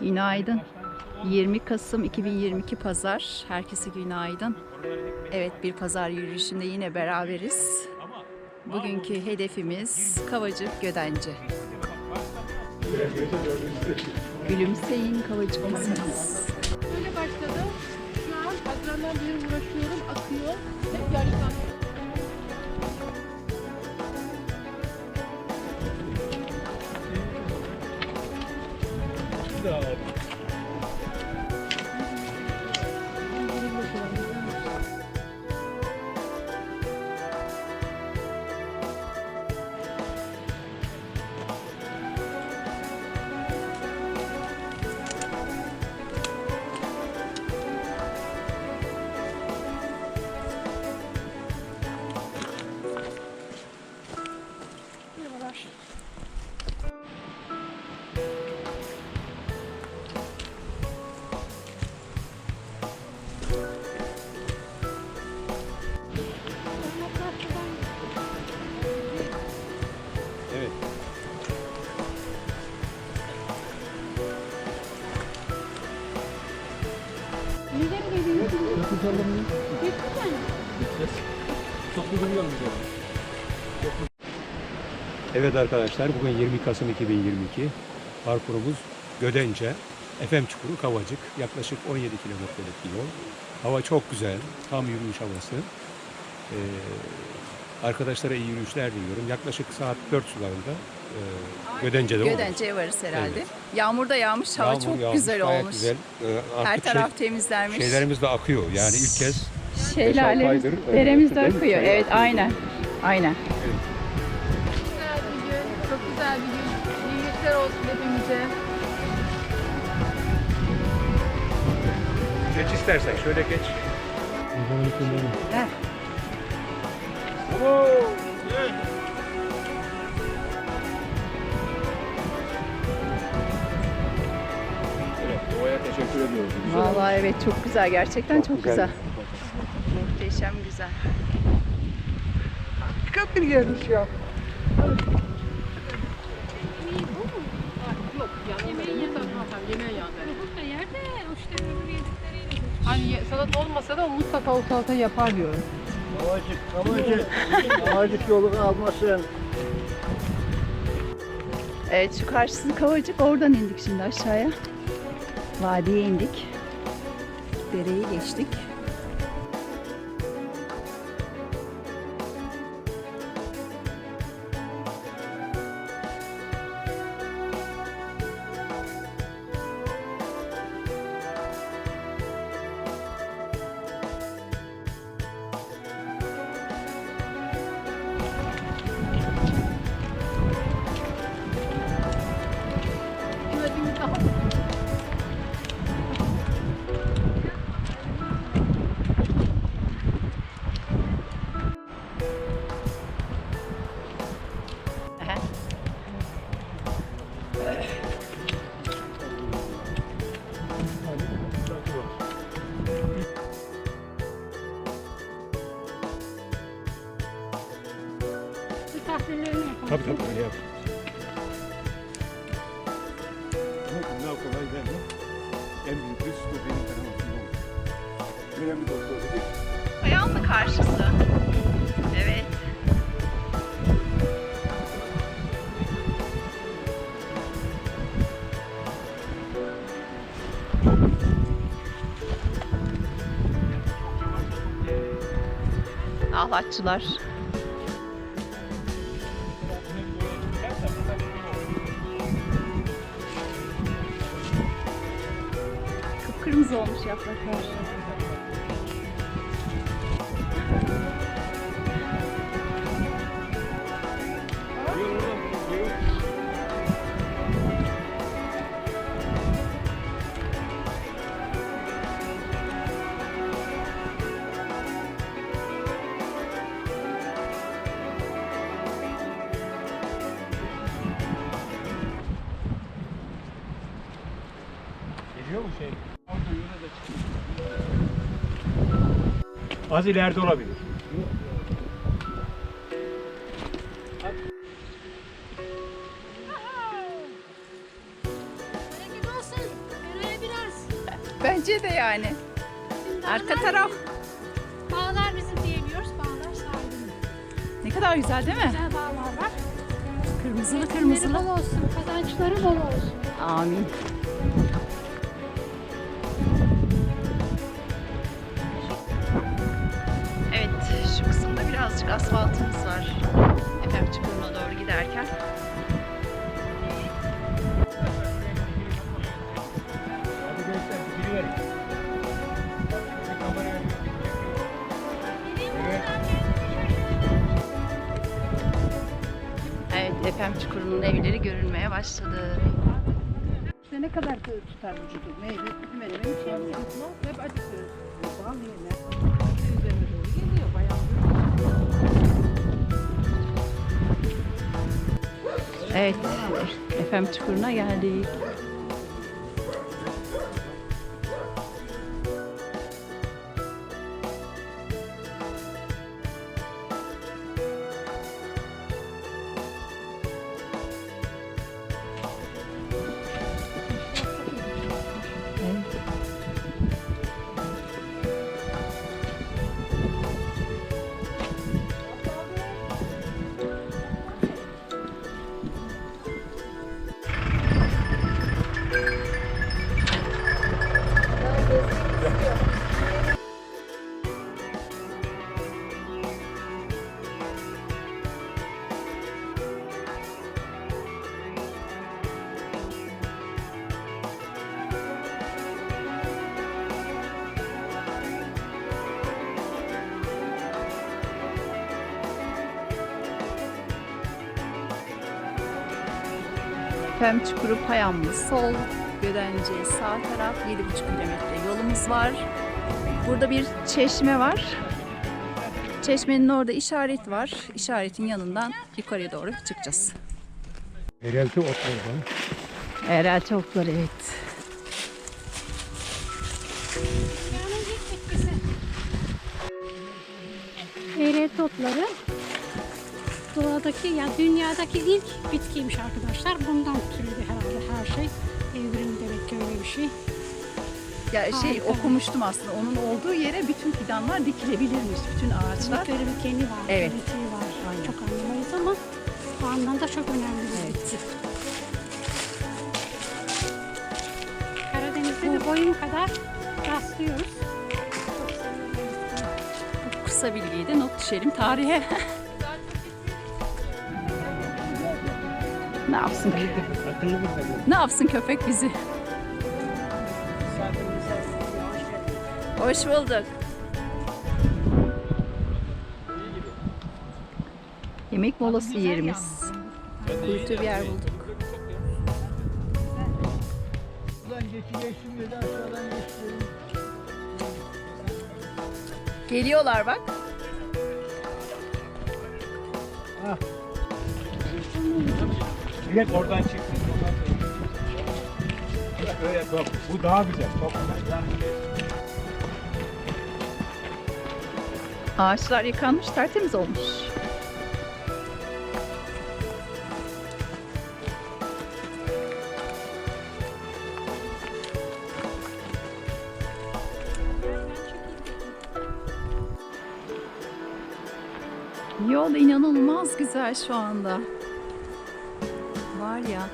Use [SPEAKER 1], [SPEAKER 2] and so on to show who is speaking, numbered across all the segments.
[SPEAKER 1] Günaydın. 20 Kasım 2022 Pazar. Herkese günaydın. Evet bir pazar yürüyüşünde yine beraberiz. Bugünkü hedefimiz Kavacık Gödence. Gülümseyin Kavacık mısınız?
[SPEAKER 2] Evet. Evet arkadaşlar bugün 20 Kasım 2022. Parkurumuz Gödence, Efem Çukuru, Kavacık. Yaklaşık 17 kilometrelik bir yol. Hava çok güzel, tam yürüyüş havası. Ee, arkadaşlara iyi yürüyüşler diliyorum. Yaklaşık saat 4 sularında e, Gödence'de oluruz.
[SPEAKER 1] Gödence'ye varız herhalde.
[SPEAKER 2] Evet.
[SPEAKER 1] Yağmur da yağmış, hava
[SPEAKER 2] Yağmur
[SPEAKER 1] çok
[SPEAKER 2] yağmış,
[SPEAKER 1] güzel
[SPEAKER 2] gayet
[SPEAKER 1] olmuş.
[SPEAKER 2] Güzel. Ee,
[SPEAKER 1] Her
[SPEAKER 2] şey-
[SPEAKER 1] taraf temizlenmiş.
[SPEAKER 2] şeylerimiz de akıyor. Yani ilk kez
[SPEAKER 1] Şelalemiz,
[SPEAKER 2] aydır, e,
[SPEAKER 1] deremiz de akıyor.
[SPEAKER 2] Şey
[SPEAKER 1] Evet
[SPEAKER 2] akıyor.
[SPEAKER 1] Aynen. Aynen.
[SPEAKER 3] Güzel bir gün. Çok güzel bir gün. İyi olsun hepimize.
[SPEAKER 2] geç istersen şöyle geç.
[SPEAKER 1] Heh.
[SPEAKER 2] Evet, doğaya teşekkür ediyoruz.
[SPEAKER 1] Vallahi evet çok güzel gerçekten çok, güzel.
[SPEAKER 2] güzel.
[SPEAKER 1] Muhteşem güzel.
[SPEAKER 4] İşte öbür yedikleriyle.
[SPEAKER 3] Hani ye- salat olmasa da mutlaka o salata yapar diyorum.
[SPEAKER 5] Kavacık, kavacık. Kavacık yolu almasın.
[SPEAKER 1] Evet şu karşısı Kavacık. Oradan indik şimdi aşağıya. Vadiye indik. Dereyi geçtik.
[SPEAKER 2] Vamos. Önemli.
[SPEAKER 1] Bayan mı karşısı? Evet. Ahlatçılar. Kıpkırmızı olmuş yapraklar.
[SPEAKER 2] Mu şey? Az ileride olabilir.
[SPEAKER 4] Peki olsun.
[SPEAKER 1] Bence de yani. Arka taraf.
[SPEAKER 4] Bağlar bizim diyemiyoruz. Bağlar sahibinin.
[SPEAKER 1] Ne kadar güzel değil mi?
[SPEAKER 4] Güzel bağlar var.
[SPEAKER 1] Kırmızılı.
[SPEAKER 4] bol olsun. Kazançları bol olsun.
[SPEAKER 1] Amin. Asfaltımız var. Efendim çukuruna doğru giderken. Evet, Efem Çukuru'nun evleri görünmeye başladı.
[SPEAKER 3] İşte ne kadar tutar vücudu? Meyve, menemen bir şey mi? Hep acıkıyoruz.
[SPEAKER 1] Evet, Efem Çukuru'na geldik. Efem Çukuru Payamlı sol, Gödence sağ taraf 7,5 kilometre yolumuz var. Burada bir çeşme var. Çeşmenin orada işaret var. İşaretin yanından yukarıya doğru çıkacağız.
[SPEAKER 2] Yerelti otlardan.
[SPEAKER 1] Erel çoklar evet.
[SPEAKER 4] Ya dünyadaki ilk bitkiymiş arkadaşlar. Bundan türedi herhalde her şey. Evrim demek ki öyle bir şey.
[SPEAKER 1] Ya şey
[SPEAKER 4] Harika.
[SPEAKER 1] okumuştum aslında onun olduğu yere bütün fidanlar dikilebilirmiş. Bütün ağaçlar.
[SPEAKER 4] Böyle bir keni var.
[SPEAKER 1] Evet.
[SPEAKER 4] genetiği var.
[SPEAKER 1] Aynen.
[SPEAKER 4] Çok anlamayız ama o anlamda çok önemli bir
[SPEAKER 1] Evet.
[SPEAKER 4] bitki. Karadeniz'de de boyum kadar rastlıyoruz. Çok.
[SPEAKER 1] Bu kısa bilgiyi de not düşelim tarihe. ne yapsın? Ne yapsın köpek bizi? Hoş bulduk. Yemek molası yerimiz. Kuytu bir yer bulduk. Geliyorlar bak.
[SPEAKER 2] Millet oradan çıktı. Öyle bak, bu daha güzel. Güzel.
[SPEAKER 1] Ağaçlar yıkanmış, tertemiz olmuş. Yol inanılmaz güzel şu anda. Var ya,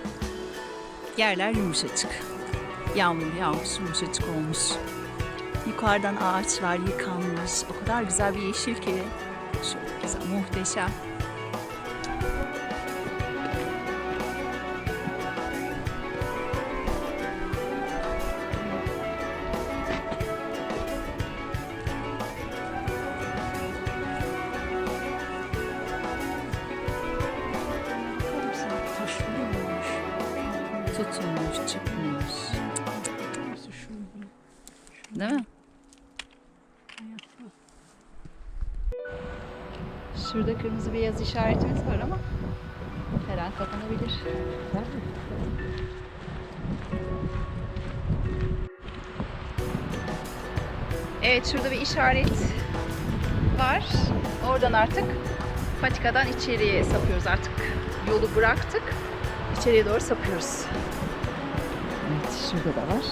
[SPEAKER 1] yerler yumuşacık. Yağmur yağmış, yumuşacık olmuş. Yukarıdan ağaçlar yıkanmış. O kadar güzel bir yeşil ki. Çok güzel, muhteşem. Tutulmuş, çıkmış. Değil mi? Şurada kırmızı beyaz işaretimiz var ama her an kapanabilir. Evet şurada bir işaret var. Oradan artık patikadan içeriye sapıyoruz artık. Yolu bıraktık. İçeriye doğru sapıyoruz. Evet şurada da var.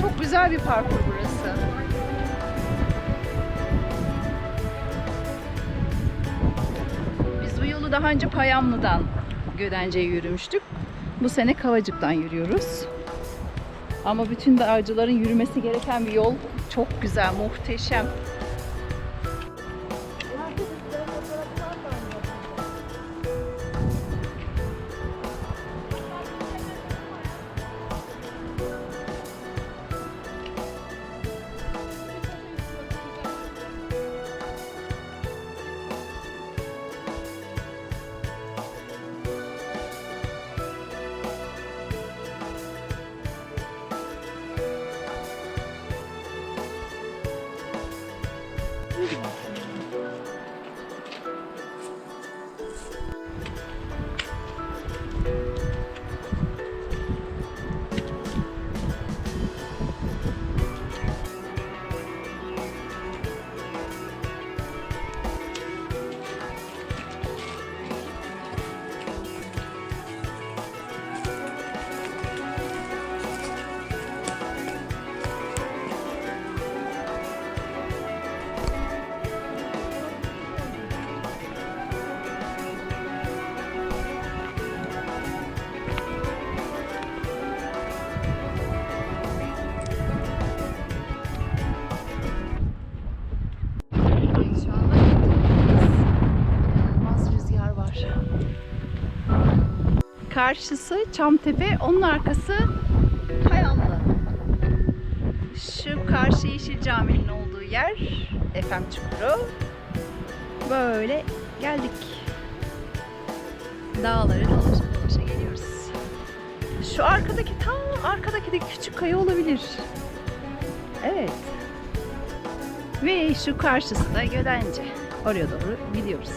[SPEAKER 1] Çok güzel bir parkur burası. Daha önce Payamlı'dan Gödence'ye yürümüştük. Bu sene Kavacık'tan yürüyoruz. Ama bütün dağcıların yürümesi gereken bir yol. Çok güzel, muhteşem. Ну, Karşısı Çamtepe, onun arkası Kayamlı. Şu karşı Yeşil Cami'nin olduğu yer Efem Çukuru. Böyle geldik. Dağları dolaşa dolaşa geliyoruz. Şu arkadaki tam arkadaki de küçük kaya olabilir. Evet. Ve şu karşısı da Gödence. Oraya doğru gidiyoruz.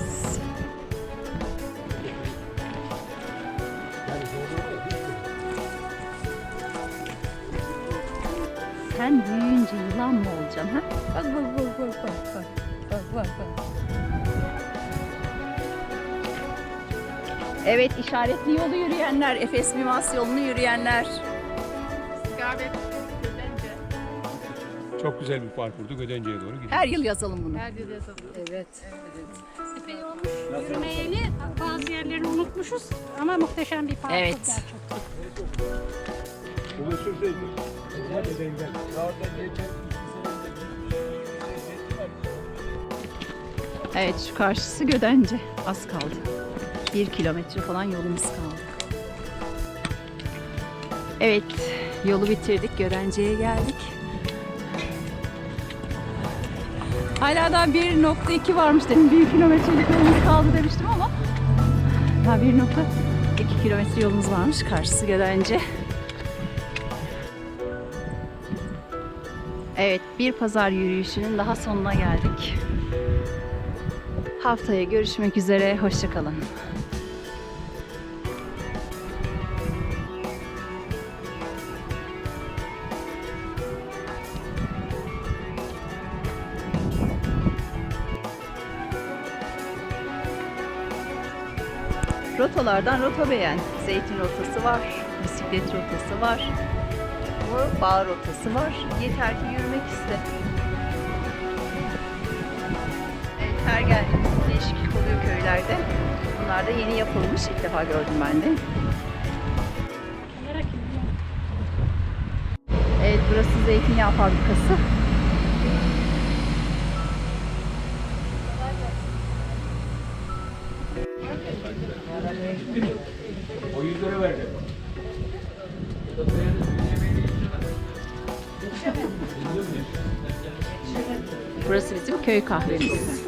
[SPEAKER 1] Sen büyüyünce yılan mı olacaksın ha? Bak bak bak bak bak bak. Bak bak bak. Evet işaretli yolu yürüyenler, Efes Mimas yolunu yürüyenler. Gödence.
[SPEAKER 2] Çok güzel bir parkurdu. Gödence'ye doğru gidiyoruz.
[SPEAKER 1] Her yıl yazalım bunu.
[SPEAKER 3] Her yıl yazalım.
[SPEAKER 1] Evet.
[SPEAKER 4] Epey olmuş yürümeyeli bazı yerlerini unutmuşuz ama muhteşem bir parkur
[SPEAKER 1] Evet.
[SPEAKER 4] gerçekten.
[SPEAKER 1] Evet şu karşısı Gödence. Az kaldı. Bir kilometre falan yolumuz kaldı. Evet yolu bitirdik. Gödence'ye geldik. Hala daha 1.2 varmış dedim. 1 kilometrelik yolumuz kaldı demiştim ama daha 1.2 kilometre yolumuz varmış. Karşısı Gödence. Evet bir pazar yürüyüşünün daha sonuna geldik. Haftaya görüşmek üzere. Hoşçakalın. Rotalardan rota beğen. Zeytin rotası var, bisiklet rotası var, bu bağ rotası var. Yeter ki yürümek iste. Evet, her geldiğimizde değişiklik oluyor köylerde. Bunlar da yeni yapılmış. İlk defa gördüm ben de. Evet burası zeytinyağı fabrikası. Burası bizim köy kahvemiz.